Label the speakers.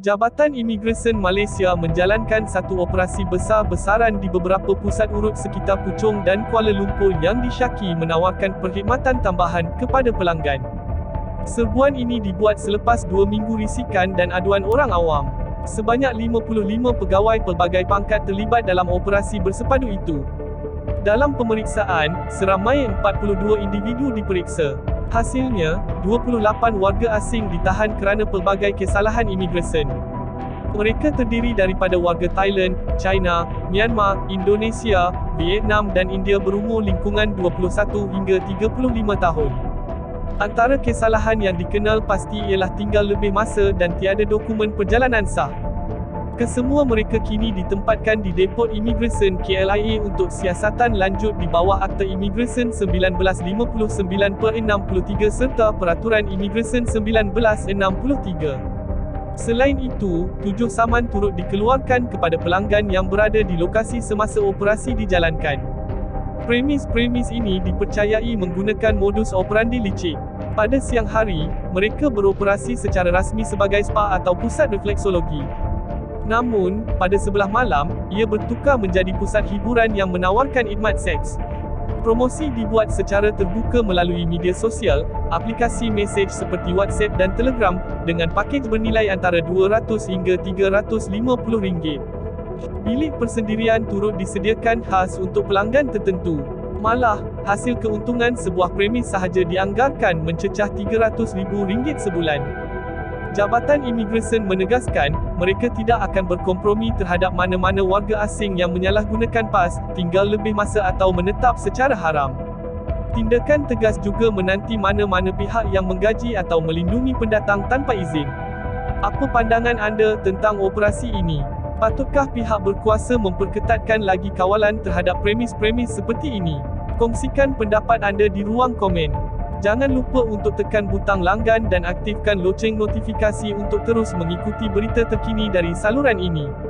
Speaker 1: Jabatan Imigresen Malaysia menjalankan satu operasi besar-besaran di beberapa pusat urut sekitar Puchong dan Kuala Lumpur yang disyaki menawarkan perkhidmatan tambahan kepada pelanggan. Serbuan ini dibuat selepas dua minggu risikan dan aduan orang awam. Sebanyak 55 pegawai pelbagai pangkat terlibat dalam operasi bersepadu itu. Dalam pemeriksaan, seramai 42 individu diperiksa. Hasilnya, 28 warga asing ditahan kerana pelbagai kesalahan imigresen. Mereka terdiri daripada warga Thailand, China, Myanmar, Indonesia, Vietnam dan India berumur lingkungan 21 hingga 35 tahun. Antara kesalahan yang dikenal pasti ialah tinggal lebih masa dan tiada dokumen perjalanan sah. Kesemua mereka kini ditempatkan di Depot Imigresen KLIA untuk siasatan lanjut di bawah Akta Imigresen 1959 per 63 serta Peraturan Imigresen 1963. Selain itu, tujuh saman turut dikeluarkan kepada pelanggan yang berada di lokasi semasa operasi dijalankan. Premis-premis ini dipercayai menggunakan modus operandi licik. Pada siang hari, mereka beroperasi secara rasmi sebagai spa atau pusat refleksologi. Namun, pada sebelah malam, ia bertukar menjadi pusat hiburan yang menawarkan khidmat seks. Promosi dibuat secara terbuka melalui media sosial, aplikasi mesej seperti WhatsApp dan Telegram, dengan pakej bernilai antara RM200 hingga RM350. Bilik persendirian turut disediakan khas untuk pelanggan tertentu. Malah, hasil keuntungan sebuah premis sahaja dianggarkan mencecah RM300,000 sebulan. Jabatan Imigresen menegaskan, mereka tidak akan berkompromi terhadap mana-mana warga asing yang menyalahgunakan PAS, tinggal lebih masa atau menetap secara haram. Tindakan tegas juga menanti mana-mana pihak yang menggaji atau melindungi pendatang tanpa izin. Apa pandangan anda tentang operasi ini? Patutkah pihak berkuasa memperketatkan lagi kawalan terhadap premis-premis seperti ini? Kongsikan pendapat anda di ruang komen. Jangan lupa untuk tekan butang langgan dan aktifkan loceng notifikasi untuk terus mengikuti berita terkini dari saluran ini.